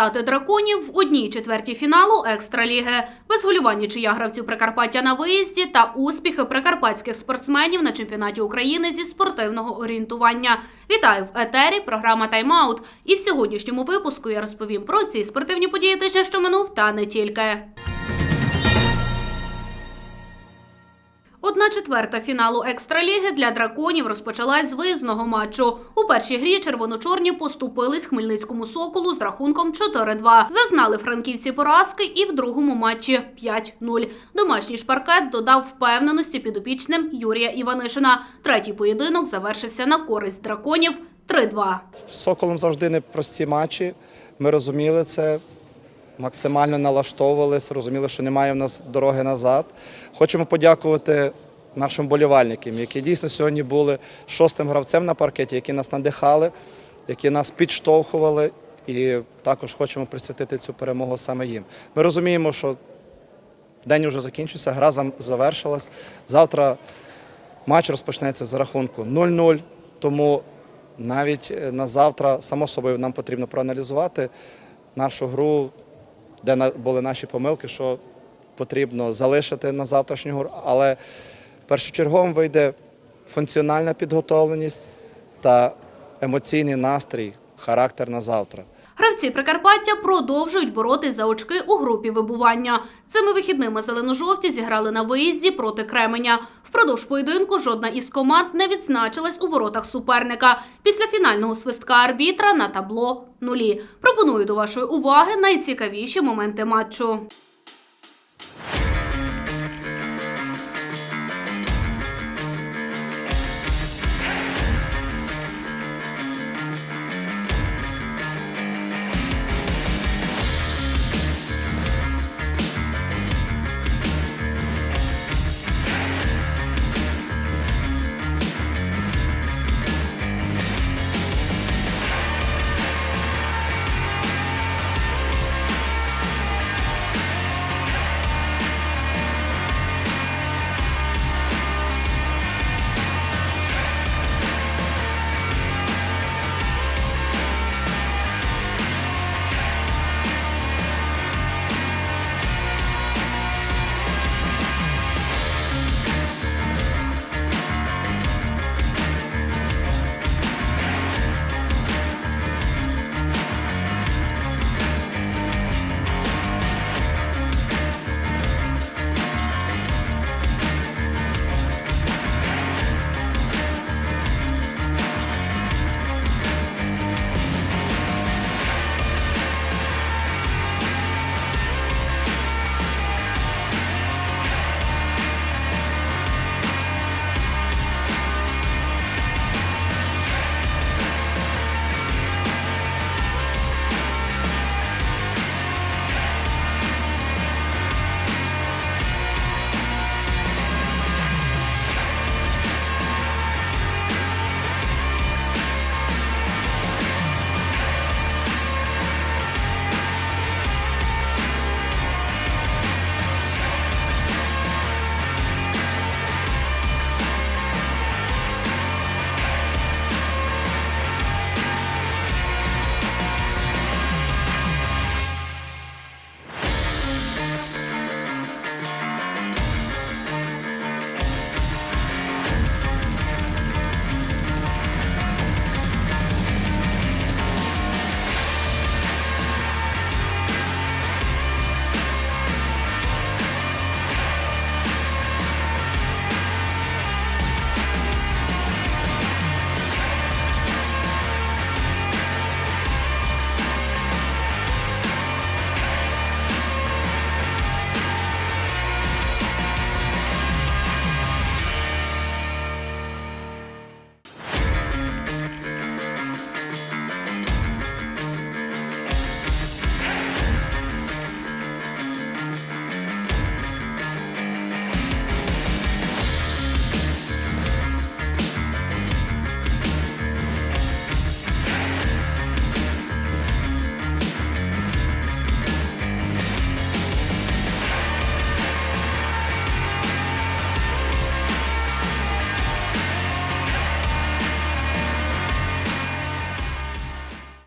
Результати драконів в одній четвертій фіналу екстраліги. Без голювання чия гравців Прикарпаття на виїзді та успіхи прикарпатських спортсменів на чемпіонаті України зі спортивного орієнтування. Вітаю в етері. Програма Тайм-аут. І в сьогоднішньому випуску я розповім про ці спортивні події тижня, що минув, та не тільки. Одна четверта фіналу екстраліги для драконів розпочалась з виїзного матчу. У першій грі червоно-чорні поступились Хмельницькому соколу з рахунком 4-2. Зазнали франківці поразки і в другому матчі 5-0. Домашній шпаркет додав впевненості підопічним Юрія Іванишина. Третій поєдинок завершився на користь драконів 3-2. Соколом завжди непрості матчі. Ми розуміли це, максимально налаштовувалися, розуміли, що немає в нас дороги назад. Хочемо подякувати нашим болівальникам, які дійсно сьогодні були шостим гравцем на паркеті, які нас надихали, які нас підштовхували. І також хочемо присвятити цю перемогу саме їм. Ми розуміємо, що день вже закінчився, гра завершилась. Завтра матч розпочнеться з рахунку 0-0, тому навіть е, на завтра, само собою, нам потрібно проаналізувати нашу гру, де були наші помилки, що потрібно залишити на завтрашню гру. Але першочерговим вийде функціональна підготовленість та емоційний настрій, характер на завтра. Гравці Прикарпаття продовжують боротись за очки у групі вибування. Цими вихідними зелено-жовті зіграли на виїзді проти Кременя. Впродовж поєдинку жодна із команд не відзначилась у воротах суперника. Після фінального свистка арбітра на табло нулі. Пропоную до вашої уваги найцікавіші моменти матчу.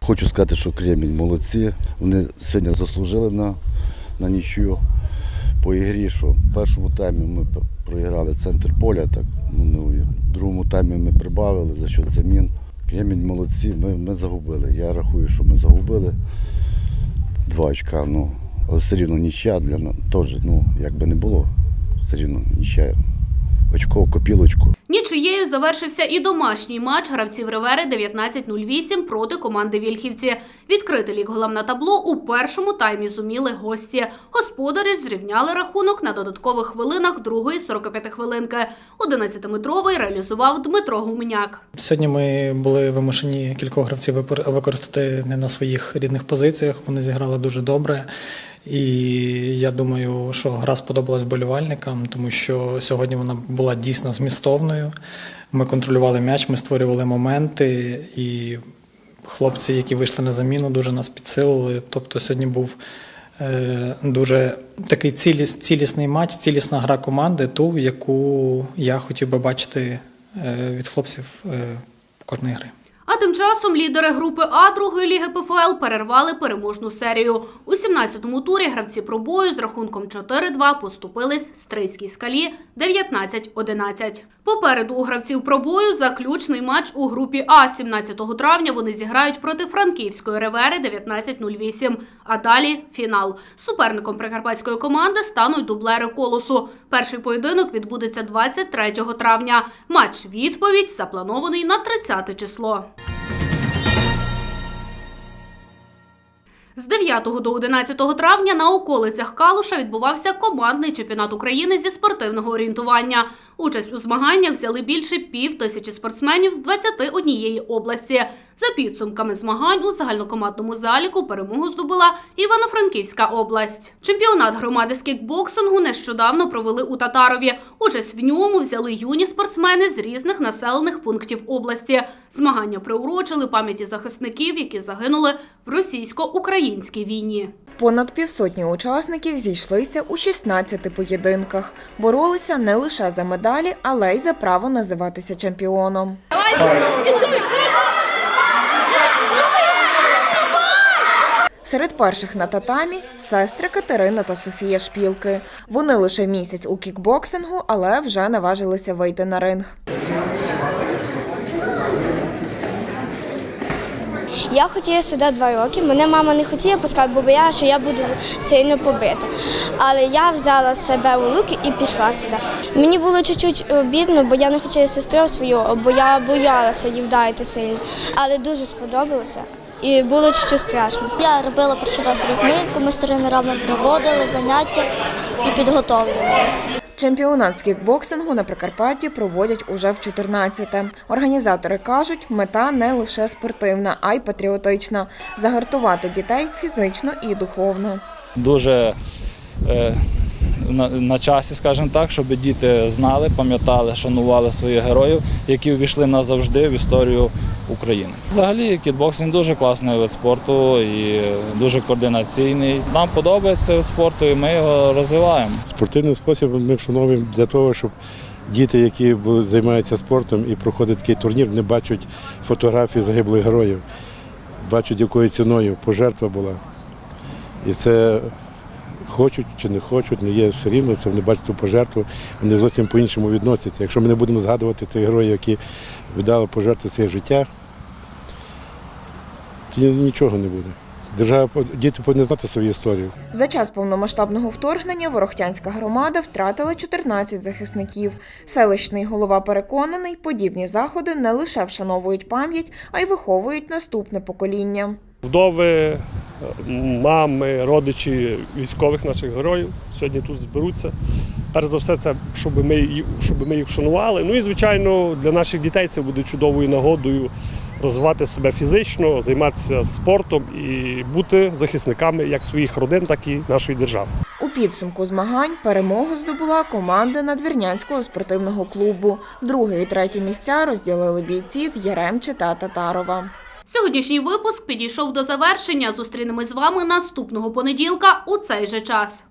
Хочу сказати, що Кремінь молодці. Вони сьогодні заслужили на, на нічю по ігрі, що в першому таймі ми проіграли центр поля, так, ну, в другому таймі ми прибавили за счет замін. Кремінь молодці, ми, ми загубили. Я рахую, що ми загубили два очка, ну, але все рівно нічия для нас теж, ну, як би не було, все рівно нічия. Очко, копілочку. Нічиєю завершився і домашній матч гравців Ривери 19.08 проти команди Вільхівці. Відкрити лік голам на табло у першому таймі зуміли гості. Господарі зрівняли рахунок на додаткових хвилинах другої 45 хвилинки. 11-метровий реалізував Дмитро Гуменяк. Сьогодні ми були вимушені кількох гравців використати не на своїх рідних позиціях. Вони зіграли дуже добре. І я думаю, що гра сподобалась болівальникам, тому що сьогодні вона була дійсно змістовною. Ми контролювали м'яч, ми створювали моменти, і хлопці, які вийшли на заміну, дуже нас підсилили. Тобто сьогодні був е, дуже такий ціліс, цілісний матч, цілісна гра команди, ту, яку я хотів би бачити е, від хлопців е, кожної гри. А тим часом лідери групи А другої ліги ПФЛ перервали переможну серію. У 17-му турі гравці пробою з рахунком 4-2 поступились Стрийській скалі 19-11. Попереду у гравців пробою заключний матч у групі А 17 травня вони зіграють проти франківської ревери 19-08. А далі фінал. Суперником прикарпатської команди стануть дублери колосу. Перший поєдинок відбудеться 23 травня. Матч відповідь запланований на 30 число. З 9 до 11 травня на околицях Калуша відбувався командний чемпіонат України зі спортивного орієнтування. Участь у змаганнях взяли більше пів тисячі спортсменів з 21 області. За підсумками змагань у загальнокомандному заліку перемогу здобула Івано-Франківська область. Чемпіонат громади з кікбоксингу нещодавно провели у Татарові. Участь в ньому взяли юні спортсмени з різних населених пунктів області. Змагання приурочили пам'яті захисників, які загинули в російсько-українській війні. Понад півсотні учасників зійшлися у 16 поєдинках. Боролися не лише за медалі, але й за право називатися чемпіоном. Серед перших на татамі сестри Катерина та Софія Шпілки. Вони лише місяць у кікбоксингу, але вже наважилися вийти на ринг. Я хотіла сюди два роки. Мене мама не хотіла пускати, бо боялася, що я буду сильно побита. Але я взяла себе у руки і пішла сюди. Мені було чуть-чуть обідно, бо я не хотіла сестру свою, бо я боялася її вдарити сильно. Але дуже сподобалося і було чуть-чуть страшно. Я робила перший раз розминку, ми з тренерами проводили заняття і підготовлювалися. Чемпіонат з кікбоксингу на Прикарпатті проводять уже в 14-те. Організатори кажуть, мета не лише спортивна, а й патріотична загартувати дітей фізично і духовно. дуже е, на, на часі, скажімо так, щоб діти знали, пам'ятали, шанували своїх героїв, які увійшли назавжди в історію України. Взагалі, кітбоксинг дуже класний вид спорту і дуже координаційний. Нам подобається вид спорту, і ми його розвиваємо. Спортивний спосіб ми вшановуємо для того, щоб діти, які займаються спортом і проходять такий турнір, не бачать фотографії загиблих героїв, бачать, якою ціною пожертва була. І це хочуть чи не хочуть, не є все рівно, це вони бачать ту пожертву, вони зовсім по-іншому відносяться. Якщо ми не будемо згадувати цих героїв, які віддали пожертву своє життя, то нічого не буде. Держава, діти повинні знати свою історію. За час повномасштабного вторгнення Ворохтянська громада втратила 14 захисників. Селищний голова переконаний, подібні заходи не лише вшановують пам'ять, а й виховують наступне покоління. Вдови, мами, родичі військових наших героїв сьогодні тут зберуться. Перш за все, це щоб ми, щоб ми їх шанували. Ну і звичайно, для наших дітей це буде чудовою нагодою розвивати себе фізично, займатися спортом і бути захисниками як своїх родин, так і нашої держави. У підсумку змагань перемогу здобула команда надвірнянського спортивного клубу. Друге і третє місця розділили бійці з Яремчи та Татарова. Сьогоднішній випуск підійшов до завершення. Зустрінемось з вами наступного понеділка у цей же час.